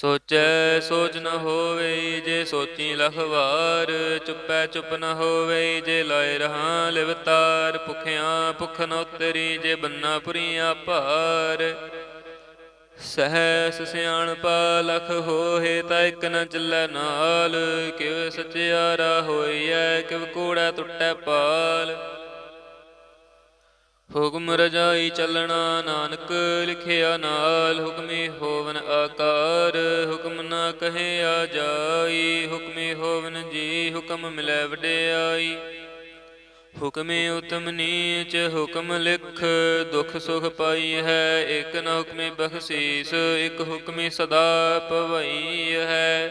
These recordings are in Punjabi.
ਸੋਚੈ ਸੋਚ ਨ ਹੋਵੇ ਜੇ ਸੋਚੀ ਲਖਵਾਰ, ਚੁੱਪੈ ਚੁੱਪ ਨ ਹੋਵੇ ਜੇ ਲਾਇ ਰਹਾ ਲਿਵਤਾਰ, ਭੁਖਿਆ ਭੁਖ ਨ ਉਤਰੀ ਜੇ ਬੰਨਾ ਪੁਰੀਆ ਭਾਰ। ਸਹਿਸ ਸਿਆਣਪਾ ਲਖ ਹੋਏ ਤਾਂ ਇਕ ਨ ਚੱਲੈ ਨਾਲ, ਕਿਵ ਸਚਿਆਰਾ ਹੋਈਐ, ਕਿਵ ਕੂੜਾ ਟੁੱਟੈ ਪਾਲ। ਹੁਕਮ ਰਜਾਈ ਚੱਲਣਾ ਨਾਨਕ ਲਿਖਿਆ ਨਾਲ ਹੁਕਮੀ ਹੋਵਨ ਆਕਾਰ, ਹੁਕਮ ਨਾ ਕਹੇ ਆ ਜਾਈ, ਹੁਕਮੀ ਹੋਵਨ ਜੀ ਹੁਕਮ ਮਿਲੈ ਵਡਿਆਈ। ਹੁਕਮੇ ਉਤਮ ਨੀਚ, ਹੁਕਮ ਲਿਖ, ਦੁਖ ਸੁਖ ਪਾਈ ਹੈ, ਇਕ ਨਾ ਹੁਕਮੇ ਬਖਸ਼ੀਸ, ਇਕ ਹੁਕਮੇ ਸਦਾ ਪਵਈ ਹੈ।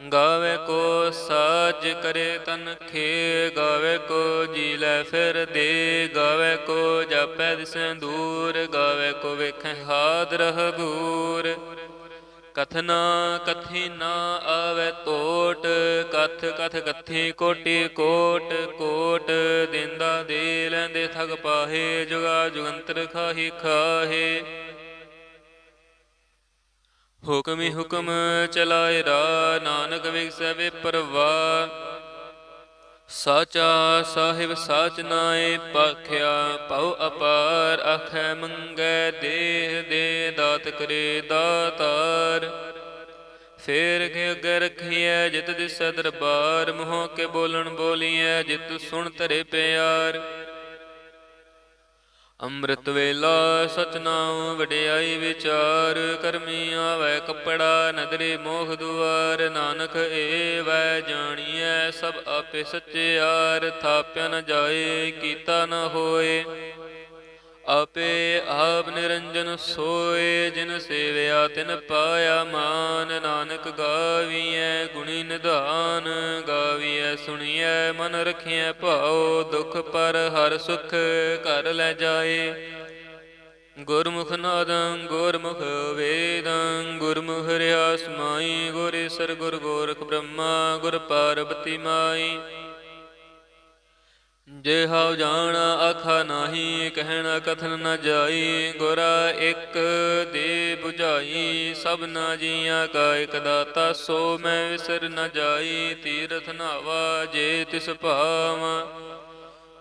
ਗਾਵੇ ਕੋ ਸਾਜ ਕਰੇ ਤਨ ਖੇ, ਗਾਵੇ ਕੋ ਜੀ ਲੈ ਫਿਰ ਦੇ, ਗਾਵੇ ਕੋ ਜਾਪੈ ਦਿਸੈ ਦੂਰ, ਗਾਵੇ ਕੋ ਵੇਖੈ ਹਾਦਰ ਗੂਰ। ਕਥਨਾ ਕਥੀ ਨਾ ਆਵੇ ਟੋਟ ਕਥ ਕਥ ਕਥੀ ਕੋਟੀ ਕੋਟ ਕੋਟ ਦਿੰਦਾ ਦੇ ਲੈਂਦੇ ਥਗ ਪਾਹੇ, ਜੁਗਾ ਜੁਗੰਤਰ ਖਾਹੀ ਖਾਹੇ। ਹੁਕਮੀ ਹੁਕਮ ਚਲਾਏ ਰਾ ਨਾਨਕ ਵਿਗਸੈ ਵੇ ਪਰਵਾ ਸਾਚਾ ਸਾਹਿਬ ਸਾਚ ਨਾਏ ਪਖਿਆ ਪਉ ਅਪਾਰ ਅਖੈ ਮੰਗੈ ਦੇਹ ਦੇ ਦਾਤ ਕਰੇ ਦਾਤਾਰ। ਫੇਰ ਕੇ ਅਗੇ ਰਖੀਐ ਜਿਤ ਦਿਸੈ ਦਰਬਾਰ, ਮੋਹ ਕੇ ਬੋਲਣ ਬੋਲੀਐ ਜਿਤ ਸੁਣ ਧਰੇ ਪਿਆਰ। ਅੰਮ੍ਰਿਤ ਵੇਲਾ ਸਚਨਾਮ ਵਡਿਆਈ ਵਿਚਾਰ, ਕਰਮੀ ਆਵੈ ਕਪੜਾ, ਨਦਰੇ ਮੋਖ ਦੁਆਰ, ਨਾਨਕ ਏ ਵੈ ਜਾਣੀਐ ਸਭ ਆਪੇ ਸਚਿਆਰ ਥਾਪਿਆ ਨ ਜਾਏ, ਕੀਤਾ ਨ ਹੋਏ। ਆਪੇ ਆਪ ਨਿਰੰਜਨ ਸੋਏ ਜਿਨ ਸੇਵਿਆ ਤਿਨ ਪਾਇਆ ਮਾਨ, ਨਾਨਕ ਗਾਵੀਐ ਗੁਣੀ ਨਿਧਾਨ, ਗਾਵੀਐ ਸੁਣੀਐ ਮਨ ਰਖਿਐ ਭਾਉ, ਦੁਖ ਪਰ ਹਰ ਸੁਖ ਕਰ ਲੈ ਜਾਏ। ਗੁਰਮੁਖ ਨਾਦੰ ਗੁਰਮੁਖ ਵੇਦੰ, ਗੁਰਮੁਖ ਰਿਆ ਸਮਾਈ ਗੁਰੇਸਰ ਗੁਰ ਗੋਰਖ ਬ੍ਰਹਮਾ, ਗੁਰ ਪਾਰਬਤੀ ਮਾਈ। ਜੇ ਹਉ ਜਾਣ ਆਖਾ ਨਾਹੀ, ਕਹਿਣਾ ਕਥਨ ਨ ਜਾਈ, ਗੁਰਾ ਇੱਕ ਦੇ 부ਝਾਈ ਸਭਨਾ ਜੀਆਂ ਕਾ ਇਕ ਦਾਤਾ, ਸੋ ਮੈਂ ਵਿਸਰ ਨ ਜਾਈ, ਤੀਰਥ ਨਾਵਾ ਜੇ ਤਿਸ ਭਾਵਾਂ।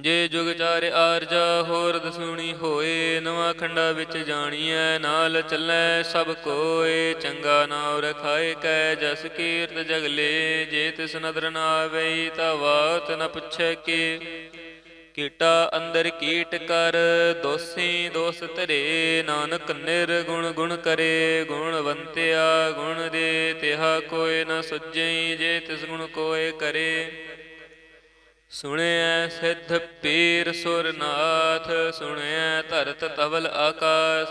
ਜੇ ਜੁਗ ਚਾਰ ਆਰਜਾ ਹੋਰ ਦਸੂਣੀ ਹੋਏ, ਨਵਾਂ ਖੰਡਾ ਵਿੱਚ ਜਾਣੀਐ, ਨਾਲ ਚੱਲੈ ਸਭ ਕੋਏ। ਚੰਗਾ ਨਾਮ ਰਖਾਏ ਕੈ ਜਸ ਕੀਰਤ ਜਗਲੇ ਜੇ ਤਿਸ ਨਦਰ ਨਾ ਆਵਈ ਤਾ ਬਾਤ ਨ ਪੁੱਛੈ ਕੀ। ਕੀਟਾ ਅੰਦਰ ਕੀਟ ਕਰ, ਦੋਸੀ ਦੋਸ ਧਰੇ, ਨਾਨਕ ਨਿਰਗੁਣ ਗੁਣ ਕਰੇ। ਗੁਣਵੰਤਿਆ ਗੁਣ ਦੇ, ਤਿਹਾ ਕੋਏ ਨ ਸੁਝਈ ਜੇ ਤਿਸ ਗੁਣ ਕੋਏ ਕਰੇ। ਸੁਣਿਐ ਸਿੱਧ ਪੀਰ ਸੁਰਨਾਥ, ਸੁਣਿਐ ਧਰਤ ਤਵਲ ਆਕਾਸ,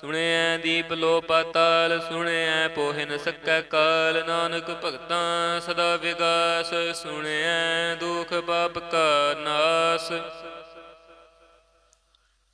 ਸੁਣਿਐ ਦੀਪ ਲੋ ਪਾਤਾਲ ਸੁਣਿਐ ਪੋਹਿਨ ਸਕੈ ਕਾਲ, ਨਾਨਕ ਭਗਤਾਂ ਸਦਾ ਵਿਗਾਸ, ਸੁਣਿਐ ਦੁਖ ਪਾਪ ਕਾ ਨਾਸ।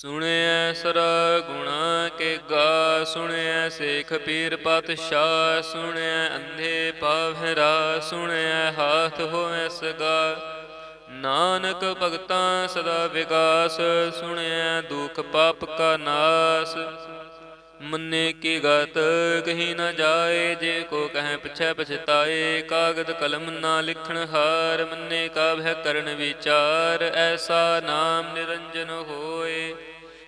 ਸੁਣਿਐ ਸਰ ਗੁਣਾ ਕੇ ਗਾ, ਸੁਣਿਐ ਸੇਖ ਪੀਰ ਪਾਤਸ਼ਾਹ, ਸੁਣਿਐ ਅੰਧੇ ਪਾਵਹਿਰਾ ਸੁਣਿਐ ਹਾਥ ਹੋਵੇ ਸਗਾ। ਨਾਨਕ ਭਗਤਾਂ ਸਦਾ ਵਿਗਾਸ, ਸੁਣਿਐ ਦੁਖ ਪਾਪ ਕਾ ਨਾਸ। ਮੰਨੇ ਕੀ ਗਤ, ਕਹੀ ਨਾ ਜਾਏ, ਜੇ ਕੋ ਕਹੈ ਪਿਛੈ ਪਛਤਾਏ, ਕਾਗਦ ਕਲਮ ਨਾ ਲਿਖਣ ਹਾਰ। ਮੰਨੇ ਕਾ ਭੈ ਕਰਨ ਵਿਚਾਰ, ਐਸਾ ਨਾਮ ਨਿਰੰਜਨ ਹੋਏ।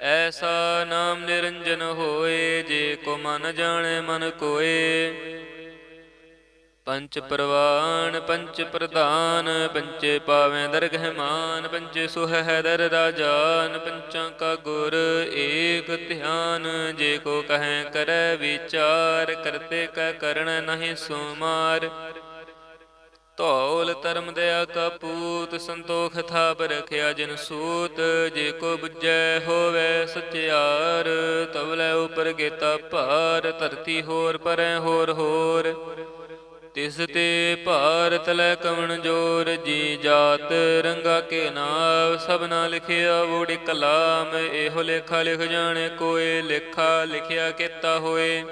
ਐਸਾ ਨਾਮ ਨਿਰੰਜਨ ਹੋਏ ਜੇ ਕੋ ਮਨ ਜਾਣੇ ਮਨ ਕੋਏ। ਪੰਚ ਪ੍ਰਵਾਨ, ਪੰਚ ਪ੍ਰਧਾਨ, ਪੰਚੇ ਪਾਵੇਂ ਦਰਗਹਿ ਮਾਨ, ਪੰਚੇ ਸੁਹੈ ਦਰ ਰਾਜਾਨ ਪੰਚਾਂ ਕਾ ਗੁਰ ਏਕ ਧਿਆਨ। ਜੇ ਕੋ ਕਹੈ ਕਰੈ ਵਿਚਾਰ, ਕਰਤੇ ਕਾ ਕਰਨ ਨਹੀਂ ਸੁਮਾਰ। ਧੌਲ ਧਰਮ ਦਇਆ ਕਾ ਸੰਤੋਖ ਥਾਪ ਰਖਿਆ ਜਿਨ ਸੂਤ, ਜੇ ਕੋ ਬੁੱਝੈ ਹੋਵੇ ਸਚਿਆਰ ਤਵਲੇ ਉਪਰ ਗੇਤਾ ਭਾਰ, ਧਰਤੀ ਹੋਰ ਪਰੈ ਹੋਰ ਹੋਰ। ਤਿਸ ਤੇ ਭਾਰਤ ਲੈ ਕਵਣ ਜੋਰ, ਜੀ ਜਾਤ ਰੰਗਾ ਕੇ ਨਾਮ ਸਭਨਾ ਲਿਖਿਆ ਵੋੜੀ ਕਲਾਮ, ਇਹੋ ਲੇਖਾ ਲਿਖ ਜਾਣੇ ਕੋਏ, ਲੇਖਾ ਲਿਖਿਆ ਕੀਤਾ ਹੋਏ।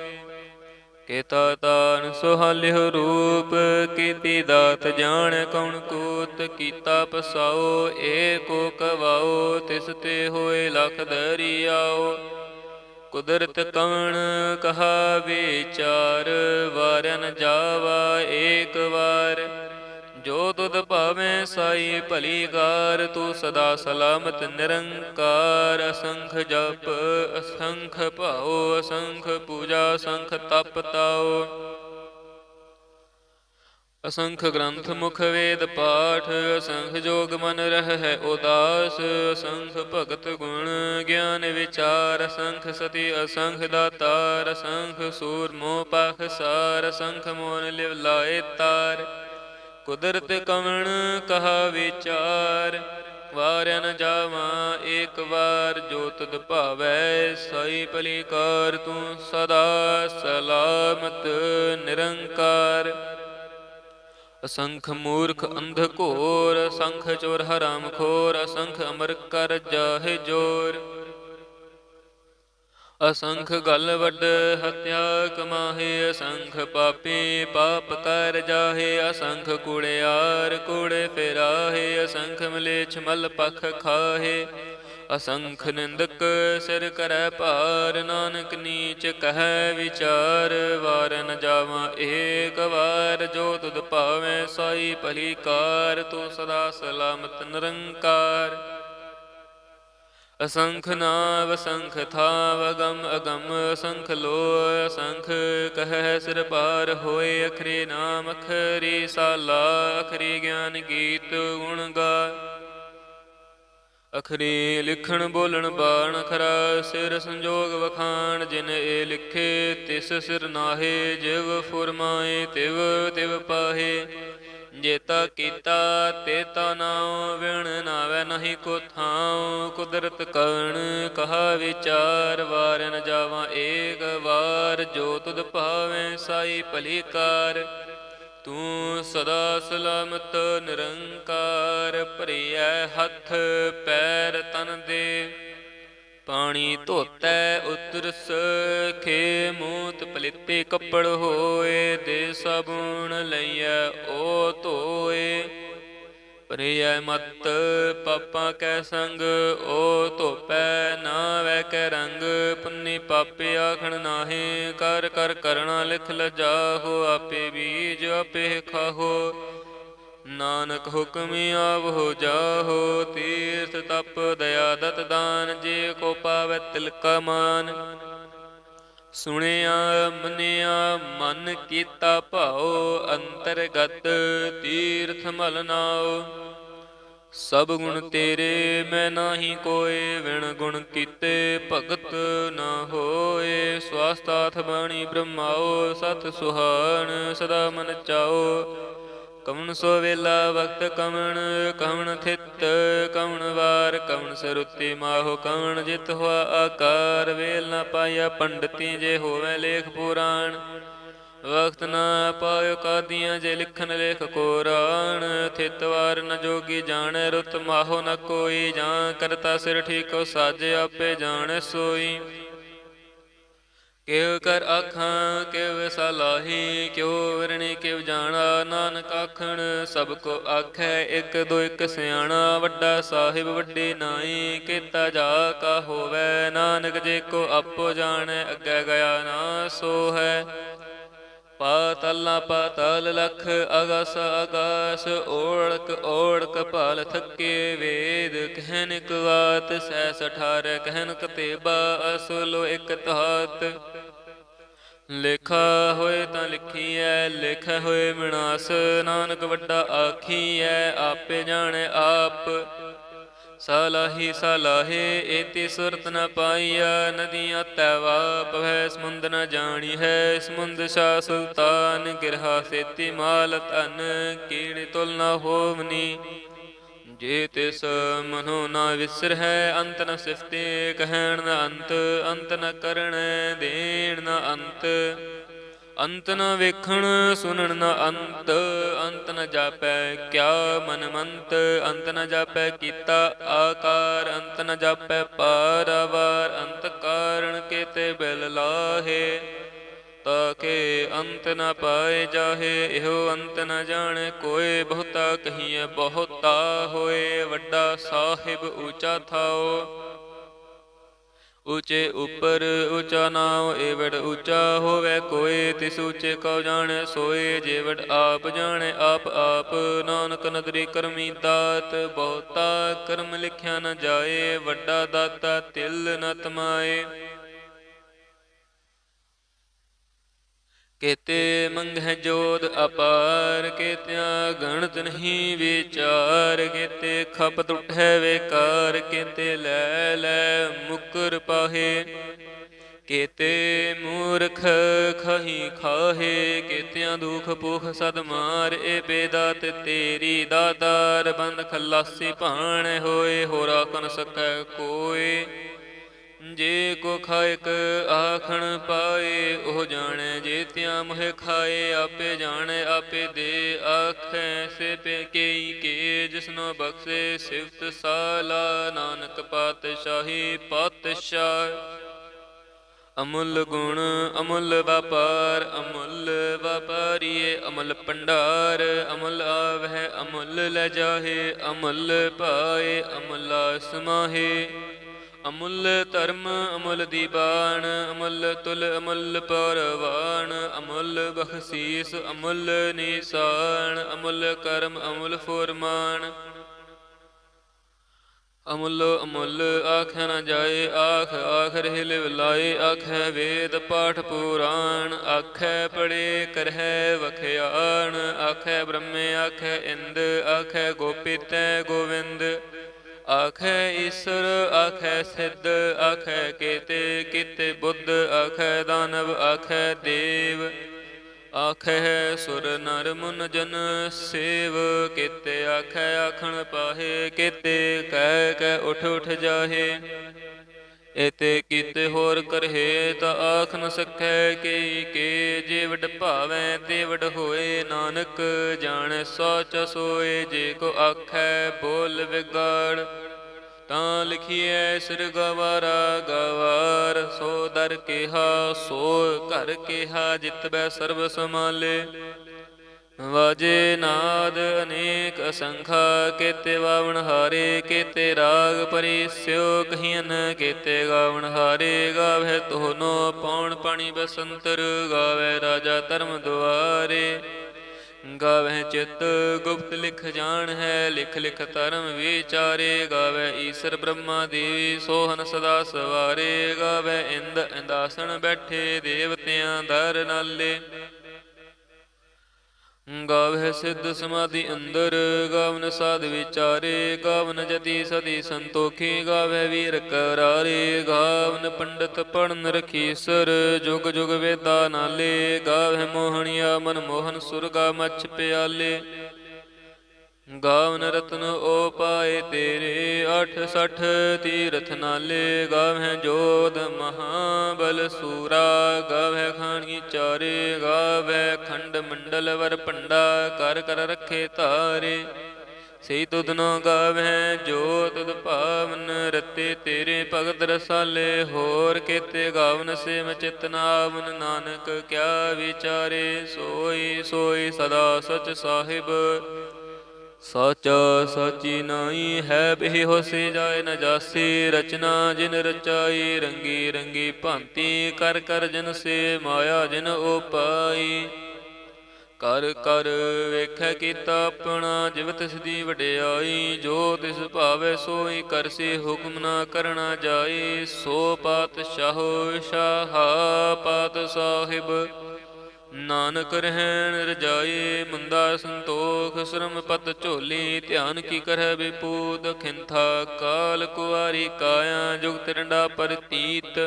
ਕੀਤਾ ਤਾਨ ਸੁਹਾਲਿਹੁ ਰੂਪ, ਕੀਤੀ ਦਾਤ ਜਾਣ ਕੌਣ ਕੂਤ, ਕੀਤਾ ਪਸਾਓ ਏਕੋ ਕਵਾਓ, ਤਿਸ ਤੇ ਹੋਏ ਲਖ ਦਰਿਆਓ। ਕੁਦਰਤ ਕਵਣ ਕਹਾ ਵਿਚਾਰ ਵਾਰਨ ਜਾਵਾ ਏਕ ਵਾਰ। ਜੋ ਤੁਧ ਭਾਵੇਂ ਸਾਈ ਭਲੀ ਕਾਰ ਤੂੰ ਸਦਾ ਸਲਾਮਤ, ਨਿਰੰਕਾਰ, ਅਸੰਖ ਜਪ, ਅਸੰਖ ਭਾਉ, ਅਸੰਖ ਪੂਜਾ, ਅਸੰਖ ਤਪ ਤਾਉ। ਅਸੰਖ ਗ੍ਰੰਥ ਮੁਖ ਵੇਦ ਪਾਠ, ਅਸੰਖ ਜੋਗ ਮਨ ਰਹਿ ਉਦਾਸ, ਅਸੰਖ ਭਗਤ ਗੁਣ ਗਿਆਨ ਵਿਚਾਰ, ਅਸੰਖ ਸਤੀ, ਅਸੰਖ ਦਾਤਾਰ, ਅਸੰਖ ਸੂਰ ਮੋਹ ਪਖ ਸਾਰ, ਅਸੰਖ ਮੋਨ ਲਿਵ ਲਾਏ ਤਾਰ। ਕੁਦਰਤ ਕਵਣ ਕਹਾ ਵਿਚਾਰ, ਵਾਰਿਆ ਨ ਜਾਵਾਂ ਏਕ ਵਾਰ, ਜੋ ਤੁਧ ਭਾਵੈ ਸਾਈ ਭਲੀ ਕਾਰ ਤੂੰ ਸਦਾ ਸਲਾਮਤ ਨਿਰੰਕਾਰ। ਅਸੰਖ ਮੂਰਖ ਅੰਧ ਘੋਰ, ਅਸੰਖ ਚੋਰ ਹਰਾਮ ਖੋਰ, ਅਸੰਖ ਅਮਰ ਕਰ ਜਾਹੇ ਜੋਰ। ਅਸੰਖ ਗਲ ਵੱਡ ਹਤਿਆ ਕਮਾਹੇ ਅਸੰਖ ਪਾਪੀ ਪਾਪ ਕਰ ਜਾਹੇ ਅਸੰਖ ਕੂੜਿਆਰ ਕੂੜੇ ਫੇਰਾਹੇ ਅਸੰਖ ਮਲੇਛ ਮਲ ਪਖ ਖਾਹੇ ਅਸੰਖ ਨਿੰਦਕ ਸਿਰ ਕਰੈ ਭਾਰ ਨਾਨਕ ਨੀਚ ਕਹੈ ਵਿਚਾਰ ਵਾਰ ਨ ਜਾਵਾਂ ਏਕ ਵਾਰ ਜੋ ਤੁਧ ਭਾਵੇਂ ਸਾਈ ਭਲੀ ਕਾਰ ਤੂੰ ਸਦਾ ਸਲਾਮਤ ਨਿਰੰਕਾਰ ਅਸੰਖ ਨਾਵ ਅਸੰਖ ਥਾਵ ਅਗਮ ਅਗਮ ਅਸੰਖ ਲੋ ਅਸੰਖ ਕਹੈ ਸਿਰ ਪਾਰ ਹੋਏ ਅਖਰੀ ਨਾਮ ਅਖਰੀ ਸਾਲਾ ਅਖਰੀ ਗਿਆਨ ਗੀਤ ਗੁਣ ਗਾ ਅਖਰੀ ਲਿਖਣ ਬੋਲਣ ਬਾਣ ਖਰਾ ਸਿਰ ਸੰਜੋਗ ਵਖਾਣ ਜਿਨ ਏ ਲਿਖੇ ਤਿਸ ਸਿਰ ਨਾਹੇ ਜਿਵ ਫੁਰਮਾਏ ਤਿਵ ਤਿਵ ਪਾਹੇ। ਜੇਤਾ ਕੀਤਾ ਤੇਤਾ ਨਾਉ, ਵਿਣ ਨਾਵੇ ਨਹੀਂ ਕੋ ਥਾਉ ਕੁਦਰਤ ਕਣ ਕਹਾ ਵਿਚਾਰ, ਵਾਰ ਨ ਜਾਵਾਂ ਏਕ ਵਾਰ, ਜੋ ਤੁਧ ਭਾਵੇਂ ਸਾਈ ਭਲੀ ਕਾਰ ਤੂੰ ਸਦਾ ਸਲਾਮਤ ਨਿਰੰਕਾਰ, ਭਰੀਐ ਹੱਥ, ਪੈਰ ਤਨ ਦੇ। ਪਾਣੀ ਧੋਤੈ, ਉਤਰਸ ਖੇ ਮੂਤ ਪਲਿੱਤੇ ਕੱਪੜ ਹੋਏ, ਦੇ ਸਾਬੂਣ ਲਈਐ ਓ ਧੋਏ। ਪ੍ਰਿਯ ਮਤ ਪਾਪਾਂ ਕੈ ਸੰਗ, ਓ ਧੋਪੈ ਨਾ ਵੈ ਕੈ ਰੰਗ। ਪੁੰਨੀ ਪਾਪੇ ਆਖਣ ਨਾਹੀ, ਕਰ ਕਰ ਕਰਣਾ ਲਿਖ ਲਜਾਹੋ, ਆਪੇ ਬੀਜ ਆਪੇ ਖਾਹੋ। ਨਾਨਕ ਹੁਕਮੀ ਆਵ ਹੋ ਜਾਹੋ, ਤੀਰਥ ਤਪ ਦਇਆ ਦਤ ਦਾਨ, ਜੇ ਕੋ ਪਾਵੈ ਤਿਲਕਾ ਮਾਨ। ਸੁਣਿਆ, ਮੰਨਿਆ, ਮਨ ਕੀਤਾ ਭਾਉ, ਅੰਤਰਗਤ ਤੀਰਥ ਮਲ ਨਾਉ। ਸਭ ਗੁਣ ਤੇਰੇ, ਮੈਂ ਨਾਹੀ ਕੋਏ, ਵਿਣ ਗੁਣ ਕੀਤੇ, ਭਗਤ ਨਾ ਹੋਏ। ਸਵਾਸਤਾਥ ਬਾਣੀ ਬ੍ਰਹਮਾਓ ਸਤ ਸੁਹਾਣ, ਸਦਾ ਮਨ ਚਾਓ ਕਵਣ ਸੋ ਵੇਲਾ ਵਕਤ ਕਵਣ ਕਵਣ ਥਿਤ ਕਵਣ ਵਾਰ, ਕਵਣ ਸਰੁੱਤੀ ਮਾਹੋ, ਕਵਣ ਜਿਤ ਹੋਆ ਆਕਾਰ, ਵੇਲ ਨਾ ਪਾਇਆ ਪੰਡਤੀ ਜੇ ਹੋਵੇ ਲੇਖ ਪੁਰਾਣ। ਵਕਤ ਨਾ ਪਾਇਓ ਕਾਦੀਆਂ ਜੇ ਲਿਖਨ ਲੇਖ ਕੋਰਾਣ ਥਿਤ ਵਾਰ ਨ ਜੋਗੀ ਜਾਣੈ, ਰੁਤ ਮਾਹੋ ਨ ਕੋਈ, ਜਾਂ ਕਰਤਾ ਸਿਰ ਠੀਕੋ ਸਾਜੇ ਆਪੇ ਜਾਣੈ ਸੋਈ। ਕਿਉ ਕਰ ਆਖਾਂ, ਕਿਉ ਸਲਾਹੀ, ਕਿਉ ਵਰਣੀ, ਕਿਉ ਜਾਣਾ, ਨਾਨਕ ਆਖਣ, ਸਭ ਕੋ ਆਖੈ ਇੱਕ ਦੋ ਇੱਕ ਸਿਆਣਾ, ਵੱਡਾ ਸਾਹਿਬ ਵੱਡੀ ਨਾਈ ਕੀਤਾ ਜਾ ਕਾ ਹੋਵੇ, ਨਾਨਕ ਜੇ ਕੋ ਆਪੋ ਜਾਣੈ, ਅੱਗੇ ਗਿਆ ਨਾ ਸੋ ਹੈ ਪਾਤਲਾ ਪਾਤਲ ਲਖ ਅਗਸ ਅਗਾਸ ਓੜਕ ਓੜਕ ਭਾਲ ਥੱਕੇ ਵੇਦ, ਕਹਿਨ ਕਵਾਤ ਸੈ ਸਠਾਰ ਕਹਿਨ ਕਤੇਬਾ ਅਸਲੋ ਇਕ ਤਹਤ ਲਿਖਾ ਹੋਏ ਤਾਂ ਲਿਖੀ ਐ ਲਿਖਿਆ ਹੋਏ ਵਿਨਾਸ਼ ਨਾਨਕ ਵੱਡਾ ਆਖੀ ਐ ਆਪੇ ਜਾਣੇ ਆਪ। ਸਲਾਹੀ ਸਲਾਹੇ ਏਤੀ ਸੁਰਤ ਨ ਪਾਈਆ ਨਦੀਆਂ ਤੈਵਾ ਪਵੈ ਸਮੁੰਦ ਨ ਜਾਣੀ ਹੈ, ਸਮੁੰਦ ਸ਼ਾ ਸੁਲਤਾਨ, ਗਿਰਹਾ ਸੇਤੀ ਮਾਲ ਧਨ ਕੀੜ ਤੁਲ ਨ ਹੋਵਨੀ। ਜੇ ਤਿਸ ਮਨੋ ਨਾ ਵਿਸਰ ਹੈ, ਅੰਤ ਨ ਸਿਫਤੇ, ਕਹਿਣ ਨ ਅੰਤ ਅੰਤ ਨ ਕਰਣ ਦੇਣ ਨ ਅੰਤ। ਅੰਤ ਨ ਵੇਖਣ ਸੁਣਨ ਨ ਅੰਤ ਅੰਤ ਨ ਜਾਪੈ ਕਿਆ ਮਨ ਮੰਤ ਅੰਤ ਨ ਜਾਪੈ ਕੀਤਾ ਆਕਾਰ, ਅੰਤ ਨ ਜਾਪੈ ਪਾਰਵਾਰ, ਅੰਤ ਕਾਰਣ ਕੇਤੇ ਬਿਲ ਲਾਹੇ। ਤਾਕੇ ਅੰਤ ਨ ਪਾਏ ਜਾਹੇ, ਇਹੋ ਅੰਤ ਨ ਜਾਣੇ, ਕੋਏ ਬਹੁਤਾ ਕਹੀਏ ਬਹੁਤਾ ਹੋਏ, ਵੱਡਾ ਸਾਹਿਬ ਊਚਾ ਥਾਓ। ਉਚੇ ਉਪਰ ਉਚਾ ਨਾਉ, ਏਵੜ ਉਚਾ ਹੋਵੇ ਕੋਏ, ਤਿਸ ਉਚੇ ਕਉ ਜਾਣੈ ਸੋਏ, ਜੇਵੜ ਆਪ ਜਾਣੈ ਆਪ ਆਪ। ਨਾਨਕ ਨਦਰੀ ਕਰਮੀ ਦਾਤ, ਬਹੁਤਾ ਕਰਮ ਲਿਖਿਆ ਨ ਜਾਏ, ਵੱਡਾ ਦਾਤਾ ਤਿਲ ਨ ਤਮਾਏ। ਕੇਤੇ ਮੰਗਹਿ ਜੋਦ ਅਪਾਰ ਕੇਤਿਆ, ਗਣਤ ਨਹੀਂ ਵਿਚਾਰ ਕੇਤੇ ਖਪ ਟੁਟੈ ਵੇਕਾਰ ਕੇਤੇ, ਲੈ ਲੈ ਮੁਕਰ ਪਾਹੇ ਕੇਤੇ, ਮੂਰਖ ਖਹੀ ਖਾਹੇ ਕੇਤਿਆਂ, ਦੁਖ ਪੁਖ ਸਦ ਮਾਰ ਏ ਬੇਦਾਤ ਤੇਰੀ ਦਾਤਾਰ, ਬੰਦ ਖਲਾਸੀ ਭਾਣ ਹੋਏ, ਹੋਰਾ ਕਨ ਸਕੈ ਕੋਏ। ਜੇ ਕੋ ਖਾਇਕ ਆਖਣ ਪਾਏ, ਉਹ ਜਾਣੈ ਜੇ ਤਿਆ ਮੋਹਿ ਖਾਏ। ਆਪੇ ਜਾਣੈ, ਆਪੇ ਦੇ ਆਖੈ ਸੇ ਪੇ ਕੇਈ ਕੇ, ਜਿਸਨੋ ਬਖਸ਼ੇ ਸਿਫਤ ਸਾਲਾ। ਨਾਨਕ ਪਾਤਸ਼ਾਹੀ ਪਾਤਸ਼ਾਹ। ਅਮੁੱਲ ਗੁਣ, ਅਮੁੱਲ ਵਪਾਰ, ਅਮੁੱਲ ਵਪਾਰੀਏ, ਅਮੁੱਲ ਪੰਡਾਰ ਅਮੁੱਲ ਆਵਹਿ, ਅਮੁੱਲ ਲੈ ਜਾਹੇ, ਅਮੁੱਲ ਪਾਏ, ਅਮੁੱਲਾ ਸਮਾਹੇ ਅਮੁੱਲ ਧਰਮ, ਅਮੁੱਲ ਦੀਬਾਨ, ਅਮੁੱਲ ਤੁਲ, ਅਮੁੱਲ ਪਰਵਾਨ, ਅਮੁੱਲ ਬਖਸ਼ੀਸ, ਅਮੁੱਲ ਨਿਸ਼ਾਨ, ਅਮੁੱਲ ਕਰਮ, ਅਮੁੱਲ ਫੁਰਮਾਨ। ਅਮੁੱਲ ਅਮੁੱਲ ਆਖੈ ਨਾ ਜਾਏ, ਆਖ ਆਖਰ ਹਿਲ ਲਾਏ, ਆਖੈ ਵੇਦ ਪਾਠ ਪੁਰਾਣ, ਆਖੈ ਪੜੇ ਕਰਹਿ ਵਖਿਆਣ, ਆਖੈ ਬ੍ਰਹਮੇ, ਆਖੈ ਇੰਦ, ਆਖੈ ਗੋਪੀਤੈ ਗੋਵਿੰਦ। ਆਖੈ ਈਸ਼ਰ ਆਖੈ ਸਿੱਧ ਆਖੈ ਕੇਤੇ, ਕੀਤੇ ਬੁੱਧ ਆਖੈ ਦਾਨਵ ਆਖੈ ਦੇਵ। ਆਖੈ ਸੁਰ ਨਰ ਮੁਨ ਜਨ ਸੇਵ, ਕੀਤੇ ਆਖੈ ਆਖਣ ਪਾਹੇ, ਕੀਤੇ ਕਹਿ ਕਹਿ ਉਠ ਉਠ ਜਾਹੇ। ਇਤੇ ਕੀਤੇ ਹੋਰ ਕਰਹੇ ਤਾਂ ਆਖ ਨ ਸਕੈ ਕੀ ਕੇ ਜੇ ਵਡ ਭਾਵੈ ਤੇ ਵਡ ਹੋਏ ਨਾਨਕ, ਜਾਣੈ ਸੋਚ ਸੋਏ ਜੇ ਕੋ ਆਖੈ ਬੋਲ ਵਿਗਾੜ। ਤਾਂ ਲਿਖੀਐ ਸਿਰ ਗਵਾਰਾ ਗਵਾਰ, ਸੋ ਦਰ ਕਿਹਾ ਸੋ ਘਰ ਕਿਹਾ ਜਿਤਬੈ ਸਰਬ ਸਮਾਲੇ ਵਾਜੇ ਨਾਦ ਅਨੇਕ ਅਸੰਖਾ, ਕੇਤੇ ਵਾਵਣ ਹਾਰੇ, ਕੇਤੇ ਰਾਗ ਪਰਿਸਿਓ ਕਹੀਨ ਕੇਤੇ ਗਾਵਣ ਹਾਰੇ ਗਾਵੇ ਤੋਨੋ ਪੌਣ ਪਾਣੀ ਬਸੰਤਰ ਗਾਵੇ ਰਾਜਾ ਧਰਮ ਦੁਆਰੇ। ਗਾਵੇ ਚਿਤ ਗੁਪਤ ਲਿਖ ਜਾਣ ਹੈ, ਲਿਖ ਲਿਖ ਧਰਮ ਵਿਚਾਰੇ। ਗਾਵੇ ਈਸ਼ਰ ਬ੍ਰਹਮਾ ਦੇਵੀ, ਸੋਹਨ ਸਦਾ ਸਵਾਰੇ। ਗਾਵੇ ਇੰਦ ਇੰਦਾਸਣ ਬੈਠੇ, ਦੇਵਤਿਆਂ ਦਰ ਨਾਲੇ। ਗਾਵਹਿ ਸਿੱਧ ਸਮਾਧੀ ਅੰਦਰ, ਗਾਵਨ ਸਾਧ ਵਿਚਾਰੇ, ਗਾਵਨ ਜਤੀ ਸਦੀ ਸੰਤੋਖੀ, ਗਾਵਹਿ ਵੀਰ ਕਰਾਰੇ, ਗਾਵਨ ਪੰਡਤ ਪੜਨ ਰਖੀਸਰ ਜੁਗ ਜੁਗ ਵੇਦਾ ਨਾਲੇ, ਗਾਵਹਿ ਮੋਹਣੀਆ ਮਨ ਮੋਹਨ ਸੁਰਗਾ ਮਛ ਪਿਆਲੇ। ਗਾਵਨ ਰਤਨ ਓ ਪਾਏ ਤੇਰੇ 860 ਤੀਰਥ ਨਾਲੇ, ਗਾਵਹਿ ਜੋਧ ਮਹਾਬਲ ਸੂਰਾ, ਗਾਵਹਿ ਖਾਣੀ ਚਾਰੇ, ਗਾਵਹਿ ਖੰਡ ਮੰਡਲ ਵਰ ਭੰਡਾ, ਕਰ ਕਰ ਰੱਖੇ ਧਾਰੇ। ਸਈ ਤੁਧ ਨੋ ਗਾਵਹਿ ਜੋ ਤੁਧ ਭਾਵਨ ਰਤੇ, ਤੇਰੇ ਭਗਤ ਰਸਾਲੇ ਹੋਰ ਕੇਤੇ ਗਾਵਨ ਸੇ ਮਚਿਤਨਾਵਨ ਨਾਨਕ ਕਿਆ ਵਿਚਾਰੇ ਸੋਈ ਸੋਈ ਸਦਾ ਸਚ ਸਾਹਿਬ। ਸਚ ਸਚੀ ਨਾਈ ਹੈ ਬਿਹ ਹੋਸੀ ਜਾਏ ਨ ਜਾਸੀ। ਰਚਨਾ ਜਿਨ ਰਚਾਈ, ਰੰਗੀ ਰੰਗੀ ਭਾਂਤੀ। ਕਰ ਕਰ ਜਿਨ ਸੇ ਮਾਇਆ ਜਿਨ ਉਪਾਈ। ਕਰ ਕਰ ਵੇਖੈ ਕੀਤਾ ਆਪਣਾ, ਜਿਵ ਤਿਸ ਦੀ ਵਡਿਆਈ। ਜੋ ਤਿਸ ਭਾਵੇ ਸੋਈ ਕਰਸੀ ਹੁਕਮ ਨਾ ਕਰਨਾ ਜਾਈ। ਸੋ ਪਾਤਸ਼ਾਹ, ਸ਼ਾਹ ਪਾਤ ਸਾਹਿਬ ਨਾਨਕ ਰਹਿਣ ਰਜਾਏ, ਮੁੰਦਾ ਸੰਤੋਖ, ਸ਼ਰਮ ਪਤ ਝੋਲੀ, ਧਿਆਨ ਕੀ ਕਰੈ ਬਿਪੂਤ ਖਿੰਥਾ ਕਾਲ ਕੁਵਾਰੀ ਕਾਇਆ ਜੁਗਤ ਰੰਡਾ ਪਰਤੀਤ।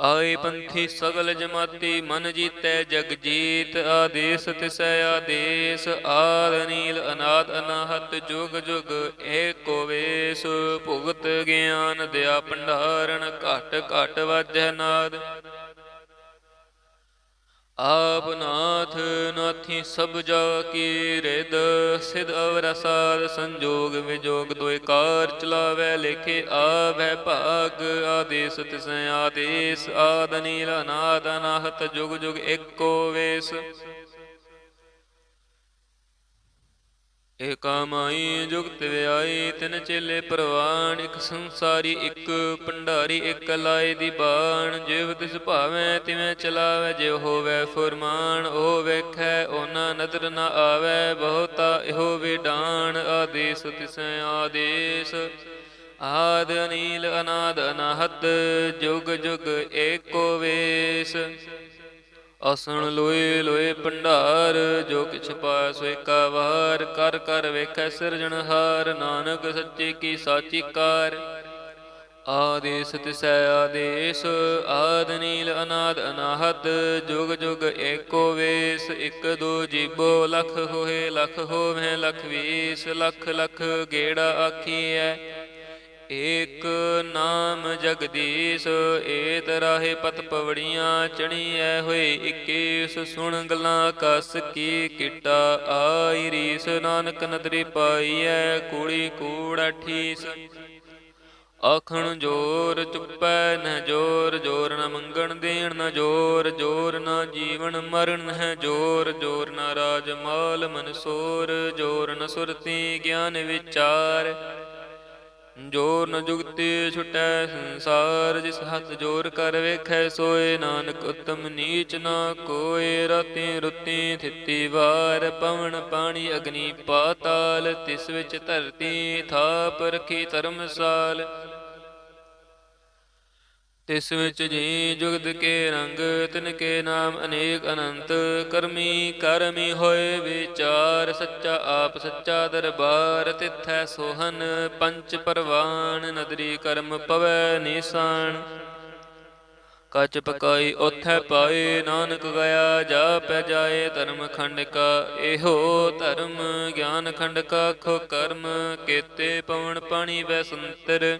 ਆਏ ਪੰਥੀ ਸਗਲ ਜਮਾਤੀ, ਮਨ ਜੀਤੈ ਜਗ ਜੀਤ, ਆਦੇਸ ਤਿਸੈ ਆਦੇਸ, ਆਦ ਨੀਲ ਅਨਾਦ ਅਨਾਹਤ, ਜੁਗ ਜੁਗ ਏਕੋ ਵੇਸ। ਭੁਗਤ ਗਿਆਨ ਦਿਆ ਭੰਡਾਰਨ, ਘਟ ਘਟ ਵਾਜੈ ਨਾਦ। ਆਪ ਨਾਥ ਨਾਥੀ ਸਭ ਜਾ ਕੀ ਰਿਦ ਸਿਧ ਅਵਰ ਸਾਧ ਸੰਜੋਗ ਵਿਜੋਗ ਦੋਇ ਕਾਰ ਚਲਾਵੇ, ਲੇਖੇ ਆਵੈ ਭਾਗ, ਆਦੇਸ ਤਿਸੈ ਆਦੇਸ, ਆਦ ਨੀਲ ਅਨਾਦ ਅਨਾਹਤ, ਜੁਗ ਜੁਗ ਏਕੋ ਵੇਸ। ਏਕਾ ਮਾਈ ਜੁਗਤ ਵਿਆਈ ਤਿਨ ਚੇਲੇ ਪ੍ਰਵਾਨ, ਇਕ ਸੰਸਾਰੀ, ਇਕ ਭੰਡਾਰੀ, ਇਕ ਲਾਏ ਦੀ ਬਾਣ। ਜਿਵ ਤਿਸ ਭਾਵੇਂ, ਤਿਵੇਂ ਚਲਾਵੇ ਜਿਵ ਹੋਵੇ ਫੁਰਮਾਨ, ਉਹ ਵੇਖੈ, ਓਨਾ ਨਦਰ ਨ ਆਵੇ, ਬਹੁਤਾ ਇਹੋ ਵਿਡਾਨ ਆਦੇਸ ਤਿਸੈ ਆਦੇਸ, ਆਦ ਅਨੀਲ, ਅਨਾਦ ਅਨਾਹਤ, ਜੁਗ ਜੁਗ ਏਕੋ ਵੇਸ। ਅਸਣ ਲੋਏ ਲੋਏ ਭੰਡਾਰ, ਜੋ ਕਿਛ ਪਾਇ ਸੋ ਏਕਾ ਵਾਰ ਕਰ ਕਰ ਵੇਖੈ ਸਿਰਜਣਹਾਰ ਨਾਨਕ ਸੱਚੇ ਕੀ ਸਾਚੀ ਕਾਰ। ਆਦੇਸ ਤਿਸੈ ਆਦੇਸ, ਆਦ ਨੀਲ ਅਨਾਦ ਅਨਾਹਤ। ਜੁਗ ਜੁਗ ਏਕੋ ਵੇਸ, ਇਕ ਦੋ ਜੀਬੋ ਲਖ ਹੋਏ, ਲਖ ਹੋਵੇ, ਲਖ ਵੀਸ। ਲਖ ਲਖ ਗੇੜਾ ਆਖੀਐ। ਏਕ ਨਾਮ ਜਗਦੀਸ਼, ਏਤ ਰਾਹੇ ਪਤ ਪਵੜੀਆਂ ਚਣੀਐ ਹੋਏ, ਇਕੀਸ ਸੁਣ ਗਲਾਂ ਕਸ ਕੀ ਕਿਟਾ, ਆਈ ਰੀਸ ਨਾਨਕ ਨਦਰੀ ਪਾਈਐ, ਕੂੜੀ ਕੂੜਾ ਠੀਸ ਆਖਣ ਜੋਰ ਚੁੱਪੈ ਨ ਜੋਰ ਜੋਰ ਨ ਮੰਗਣ ਦੇਣ ਨ ਜੋਰ ਜੋਰ ਨ ਜੀਵਨ ਮਰਨ ਹੈ ਜੋਰ ਜੋਰ ਨ ਰਾਜ ਮਾਲ ਮਨਸੋਰ ਜੋਰ ਨ ਸੁਰਤੀ ਗਿਆਨ ਵਿਚਾਰ। ਜੋਰ ਨ ਜੁਗਤੀ ਛੁਟੈ ਸੰਸਾਰ, ਜਿਸ ਹੱਥ ਜੋਰ ਕਰ ਵੇਖੈ, ਸੋਏ ਨਾਨਕ ਉਤਮ ਨੀਚ ਨਾ ਕੋਏ। ਰਾਤੀ ਰੁੱਤੀ ਥਿੱਤੀ ਵਾਰ, ਪਵਨ ਪਾਣੀ ਅਗਨੀ ਪਾਤਾਲ, ਤਿਸ ਵਿੱਚ ਧਰਤੀ ਥਾਪ ਰਖੀ ਧਰਮਸਾਲ। ਤਿਸ ਵਿੱਚ ਜੀ ਜੁਗਤ ਕੇ ਰੰਗ, ਤਿਨ ਕੇ ਨਾਮ ਅਨੇਕ ਅਨੰਤ। ਕਰਮੀ ਕਰਮੀ ਹੋਏ ਵਿਚਾਰ, ਸੱਚਾ ਆਪ ਸੱਚਾ ਦਰਬਾਰ, ਤਿਥੈ ਸੋਹਨ ਪੰਚ ਪਰਵਾਨ, ਨਦਰੀ ਕਰਮ ਪਵੈ ਨਿਸਾਨ। ਕਚ ਪਕਾਈ ਉਥੈ ਪਾਏ, ਨਾਨਕ ਗਿਆ ਜਾ ਪੈ ਜਾਏ, ਧਰਮ ਖੰਡ ਕਾ ਇਹੋ ਧਰਮ, ਗਿਆਨ ਖੰਡ ਕਾ ਖੋ ਕਰਮ, ਕੇਤੇ ਪਵਨ ਪਾਣੀ ਵੈ ਸੰਤਰ।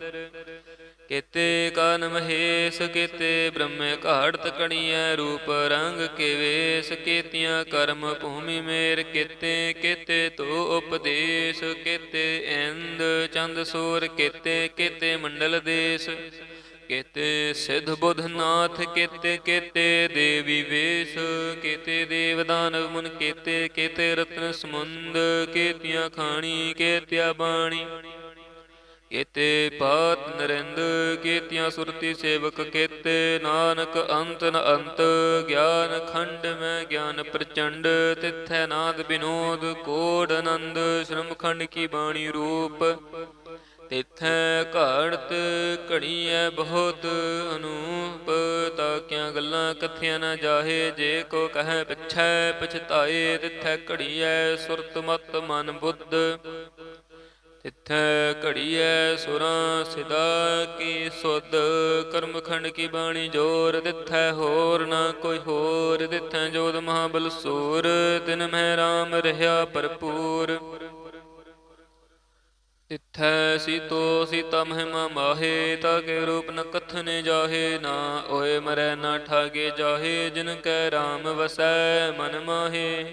ਕੇਤੇ ਕਾਨ ਮਹੇਸ਼, ਕਿਤੇ ਬ੍ਰਹਮੇ ਘਾੜਤ ਕਣੀਐ, ਰੂਪ ਰੰਗ ਕੇ ਵੇਸ, ਕੇਤੀਆਂ ਕਰਮ ਭੂਮੀ ਮੇਰ, ਕਿਤੇ, ਕੇਤੇ ਤੋ ਉਪਦੇਸ਼, ਕੇਤੇ ਇੰਦ ਚੰਦ ਸੂਰ, ਕੇਤੇ ਕੇਤੇ ਮੰਡਲ ਦੇਸ਼, ਕੇਤੇ ਸਿਧ ਬੁਧ ਨਾਥ, ਕਿਤੇ, ਕੇਤੇ ਦੇਵੀ ਵੇਸ, ਕੇਤੇ ਦੇਵ ਮਨ ਮੁਨ ਕੇਤੇ ਰਤਨ ਸਮੁੰਦ, ਕੇਤੀਆਂ ਖਾਣੀ, ਕੇਤਿਆ ਬਾਣੀ। ਕੇਤੇ ਪਾਤ ਨਰਿੰਦ ਕੇਤੀਆਂ ਸੁਰਤੀ ਸੇਵਕ ਕੇਤੇ, ਨਾਨਕ ਅੰਤ ਨ ਅੰਤ, ਗਿਆਨ ਖੰਡ ਮੈਂ ਗਿਆਨ ਪ੍ਰਚੰਡ, ਤਿਥੈ ਨਾਦ ਬਿਨੋਦ, ਕੋੜ ਆਨੰਦ ਸ਼੍ਰਮ ਖੰਡ ਕੀ ਬਾਣੀ ਰੂਪ। ਤਿਥੈ ਘੜਤ ਘੜੀਐ ਬਹੁਤ ਅਨੂਪ, ਤਾਕਿਆਂ ਗੱਲਾਂ ਕਥਿਆ ਨਾ ਜਾਹੇ, ਜੇ ਕੋ ਕਹੈ ਪਿਛੈ ਪਛਤਾਏ, ਤਿਥੈ ਘੜੀਐ ਸੁਰਤ ਮਤ ਮਨ ਬੁੱਧ। ਤਿਥੈ ਘੜੀਐ ਸੁਰਾਂ ਸਿਦਾ ਕੀ ਸੁਧ, ਕਰਮਖੰਡ ਕੀ ਬਾਣੀ ਜੋਰ ਤਿਥੈ ਹੋਰ ਨਾ ਕੋਈ ਹੋਰ ਤਿਥੈ ਜੋਦ ਮਹਾਬਲ ਸੂਰ ਤਿਨ ਮਹਿ ਰਾਮ ਰਹਾ ਭਰਪੂਰ। ਤਿਥੈ ਸੀਤੋ ਸੀਤਾ ਮਹਿਮਾ ਮਾਹੇ, ਤਾ ਕੇ ਰੂਪ ਨ ਕਥਨੇ ਜਾਹੇ, ਨਾ ਓਏ ਮਰੈ ਨਾ ਠਾਗੇ ਜਾਹੇ, ਜਿਨ ਕੈ RAM ਵਸੈ ਮਨ ਮਾਹੇ।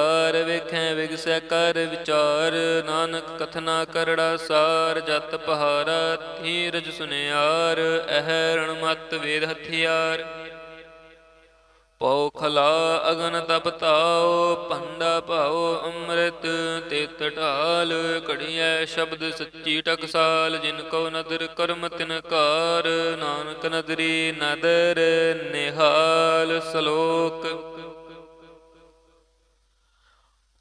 ਤਿਵਕਾਰ ਵੇਖੈ ਵਿਗਸੈ ਕਰ ਵਿਚਾਰ, ਨਾਨਕ ਕਥਨਾ ਕਰੜਾ ਸਾਰ, ਜਤ ਪਹਾਰਾ ਧੀਰਜ ਸੁਨਿਆਰ ਅਹਿ ਰਣ ਮਤ ਵੇਦ ਹਥਿਆਰ। ਪਉ ਖਲਾ ਅਗਨ ਤਪ ਤਾਉ, ਪੰਡਾ ਭਾਉ ਅੰਮ੍ਰਿਤ ਤਿਤ ਢਾਲ ਘੜੀਐ ਸ਼ਬਦ ਸੱਚੀ ਟਕਸਾਲ, ਜਿਨ ਕੋ ਨਦਰ ਕਰਮ ਤਿਨ ਕਾਰ, ਨਾਨਕ ਨਦਰੀ ਨਦਰ ਨਿਹਾਲ, ਸ਼ਲੋਕ